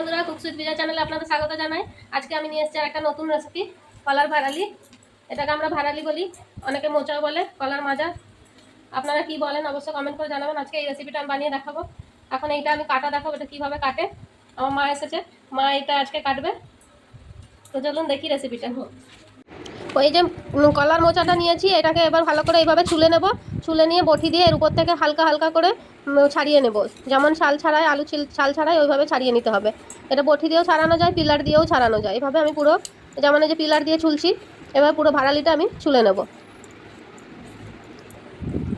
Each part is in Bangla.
বন্ধুরা কুকসুইট বিজয় চ্যানেলে আপনাদের স্বাগত জানাই। আজকে আমি নিয়ে এসেছি একটা নতুন রেসিপি কলার ভাড়ালি এটাকে আমরা ভাড়ালি বলি, অনেকে মোচাও বলে, কলার মাজা। আপনারা কি বলেন, অবশ্যই কমেন্ট করে জানাবেন। আজকে এই রেসিপিটা আমি বানিয়ে দেখাবো। এখন এইটা আমি কাটা দেখাবো, এটা কীভাবে কাটে। আমার মা এসেছে, মা এটা আজকে কাটবে। তো চলুন দেখি রেসিপিটা ওই যে কলার মোচাটা নিয়েছি এটাকে এবার ভালো করে এইভাবে ছুলে নেব। ছুলে নিয়ে বটি দিয়ে এর উপর থেকে হালকা হালকা করে ছাড়িয়ে নেব। যেমন শাল ছাড়ায় আলু ছিল শাল ছাড়ায় ওইভাবে ছাড়িয়ে নিতে হবে। এটা বটি দিয়েও ছাড়ানো যায় পিলার দিয়েও ছাড়ানো যায়। এভাবে আমি পুরো যেমন এই যে পিলার দিয়ে ছুলছি এবার পুরো ভাড়ালিটা আমি ছুলে নেব।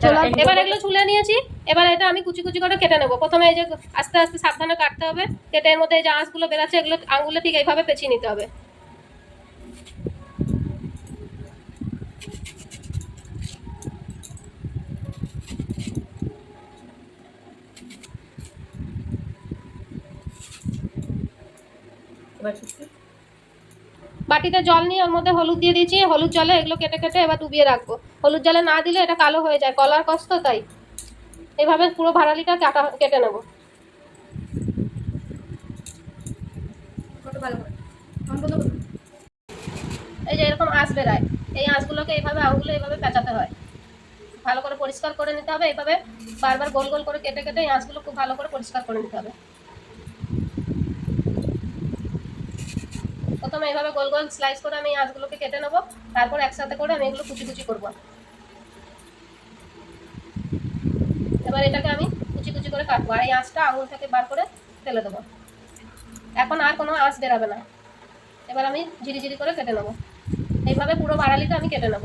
চলো, এবার এগুলো ছুলে নিয়েছি এবার এটা আমি কুচি কুচি করে কেটে নেব। প্রথমে এই যে আস্তে আস্তে সাবধানে কাটতে হবে কেটে এর মধ্যে যে আঁশগুলো বেরাচ্ছে এগুলো আঙুলে ঠিক এইভাবে পেঁচিয়ে নিতে হবে। বাটিতে জল নিয়ে ওর মধ্যে হলুদ দিয়ে দিয়েছি হলুদ জলে এগুলো কেটে কেটে এবার ডুবিয়ে রাখব। হলুদ জলে না দিলে এটা কালো হয়ে যায় কলার কষ্ট তাই। এভাবে পুরো ভাড়ালিটা কাটা কেটে নেব? এই যে এরকম আঁশ বেরায় এই আঁশগুলোকে এইভাবে আঙুলে এইভাবে পেঁচাতে হয়। ভালো করে পরিষ্কার করে নিতে হবে। এইভাবে বারবার গোল গোল করে কেটে কেটে এই আঁশগুলো খুব ভালো করে পরিষ্কার করে নিতে হবে। প্রথমে এইভাবে গোল গোল স্লাইস করে আমি এই আঁশগুলোকে কেটে নেব। তারপর একসাথে করে আমি এগুলো কুচি কুচি করব। এবার এটাকে আমি কুচি কুচি করে কাটবো আর এই আঁশটা আঙুল থেকে বার করে ফেলে দেবো। এখন আর কোনো আঁশ বেরাবে না। এবার আমি ঝিরি ঝিরি করে কেটে নেব। এইভাবে পুরো বাড়ালিটা আমি কেটে নেব।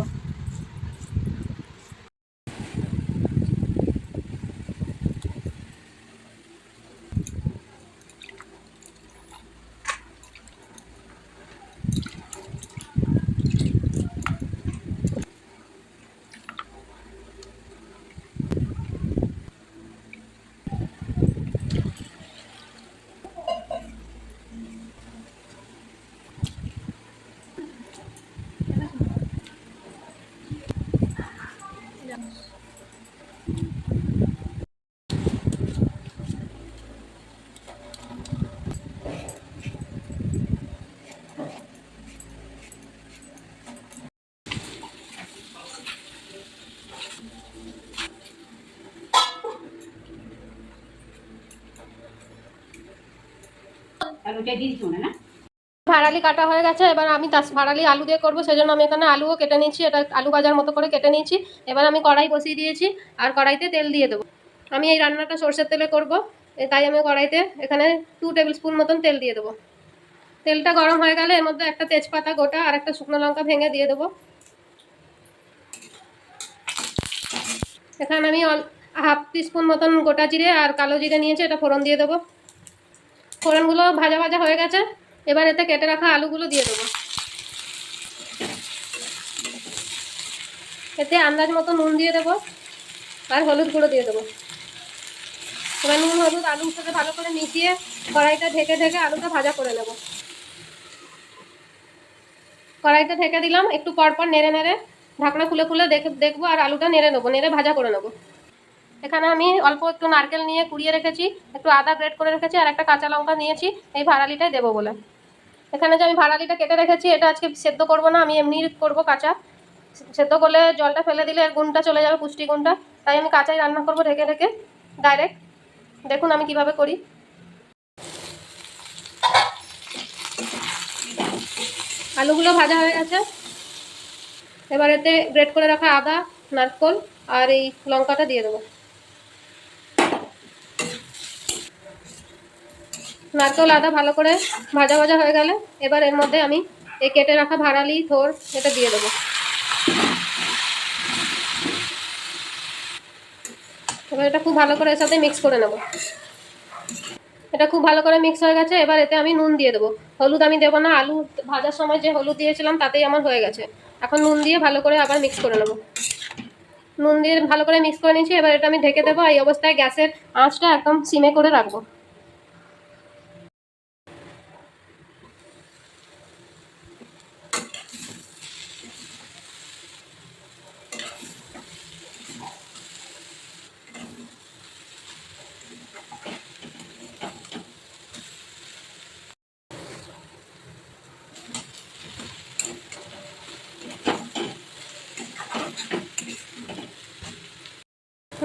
ভাড়ালি কাটা হয়ে গেছে, এবার আমি তার ভাড়ালি আলু দিয়ে করব, সেজন্য আমি এখানে আলুও কেটে নিয়েছি, এটা আলু ভাজার মতো করে কেটে নিয়েছি। এবার আমি কড়াই বসিয়ে দিয়েছি, আর কড়াইতে তেল দিয়ে দেবো। আমি এই রান্নাটা সর্ষের তেলে করব তাই আমি কড়াইতে এখানে টু টেবিল স্পুন মতন তেল দিয়ে দেবো। তেলটা গরম হয়ে গেলে এর মধ্যে একটা তেজপাতা গোটা আর একটা শুকনো লঙ্কা ভেঙে দিয়ে দেবো। এখানে আমি হাফ স্পুন মতন গোটা জিরে আর কালো জিরে নিয়েছি, এটা ফোড়ন দিয়ে দেবো। ফোড়নগুলো ভাজা ভাজা হয়ে গেছে, এবার এতে কেটে রাখা আলুগুলো দিয়ে দেবো। এতে আন্দাজ মতো নুন দিয়ে দেবো আর হলুদ গুঁড়ো দিয়ে দেবো। এবার নুন, হলুদ আলুর সাথে ভালো করে মিশিয়ে কড়াইটা ঢেকে ঢেকে আলুটা ভাজা করে নেব। কড়াইটা ঢেকে দিলাম, একটু পর পর নেড়ে নেড়ে ঢাকনা খুলে খুলে দেখে, দেখব আর আলুটা নেড়ে নেব, নেড়ে ভাজা করে নেব। এখানে আমি অল্প একটু নারকেল নিয়ে কুড়িয়ে রেখেছি, একটু আদা গ্রেট করে রেখেছি, আর একটা কাঁচা লঙ্কা নিয়েছি, এই ভাড়ালিটাই দেবো বলে। এখানে যে আমি ভাড়ালিটা কেটে রেখেছি, এটা আজকে সেদ্ধ করব না, আমি এমনি করব কাঁচা। সেদ্ধ করলে জলটা ফেলে দিলে এর গুণটা চলে যাবে, পুষ্টি গুণটা। তাই আমি কাঁচাই রান্না করব ঢেকে ঢেকে ডাইরেক্ট দেখুন আমি কীভাবে করি। আলুগুলো ভাজা হয়ে গেছে। এবার এতে গ্রেট করে রাখা আদা, নারকোল, আর এই লঙ্কাটা দিয়ে দেবো। নারকেল আদা ভালো করে ভাজা ভাজা হয়ে গেলে এবার এর মধ্যে আমি এই কেটে রাখা ভাড়ালি, থোর, এটা দিয়ে দেবো। এবার এটা খুব ভালো করে এর সাথে মিক্স করে নেব। এটা খুব ভালো করে মিক্স হয়ে গেছে, এবার এতে আমি নুন দিয়ে দেবো। হলুদ আমি দেবো না, আলু ভাজার সময় যে হলুদ দিয়েছিলাম তাতেই আমার হয়ে গেছে। এখন নুন দিয়ে ভালো করে আবার মিক্স করে নেব। নুন দিয়ে ভালো করে মিক্স করে নিয়েছি, এবার এটা আমি ঢেকে দেবো এই অবস্থায় গ্যাসের আঁচটা একদম সিমে করে রাখব।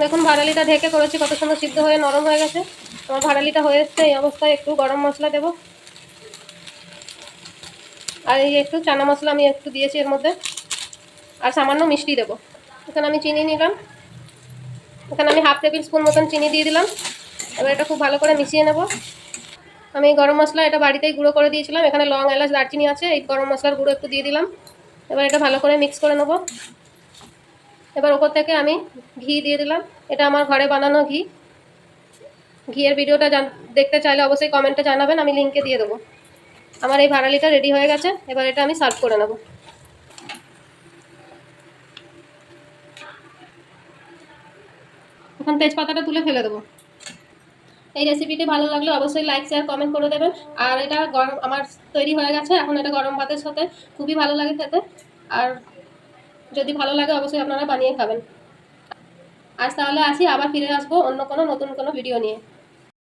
দেখুন ভাড়ালিটা ঢেকে করেছি, কত সুন্দর সিদ্ধ হয়ে, নরম হয়ে গেছে। আমার ভাড়ালিটা হয়ে এসছে, এই অবস্থায় একটু গরম মশলা দেবো। আর এই একটু চানা মশলা আমি একটু দিয়েছি এর মধ্যে। আর সামান্য মিষ্টি দেবো। এখানে আমি চিনি নিলাম। এখানে আমি হাফ টেবিল স্পুন মতন চিনি দিয়ে দিলাম। এবার এটা খুব ভালো করে মিশিয়ে নেব। আমি গরম মশলা এটা বাড়িতেই গুঁড়ো করে দিয়েছিলাম। এখানে লং এলাচ, দারচিনি আছে, এই গরম মশলার গুঁড়ো একটু দিয়ে দিলাম। এবার এটা ভালো করে মিক্স করে নেব। এবার ওপর থেকে আমি ঘি দিয়ে দিলাম। এটা আমার ঘরে বানানো ঘি। ঘিয়ের ভিডিওটা দেখতে চাইলে অবশ্যই কমেন্টে জানাবেন, আমি লিঙ্কে দিয়ে দেবো। আমার এই ভাড়ালিটা রেডি হয়ে গেছে, এবার এটা আমি সার্ভ করে নেব। এখন তেজপাতাটা তুলে ফেলে দেবো। এই রেসিপিটি ভালো লাগলে অবশ্যই লাইক শেয়ার কমেন্ট করে দেবেন। আর এটা গরম আমার তৈরি হয়ে গেছে, এখন এটা গরম ভাতের সাথে খুবই ভালো লাগে খেতে। আর যদি ভালো লাগে, অবশ্যই আপনারা বানিয়ে খাবেন। আজ তাহলে আসি, আবার ফিরে আসব অন্য কোনো নতুন কোনো ভিডিও নিয়ে।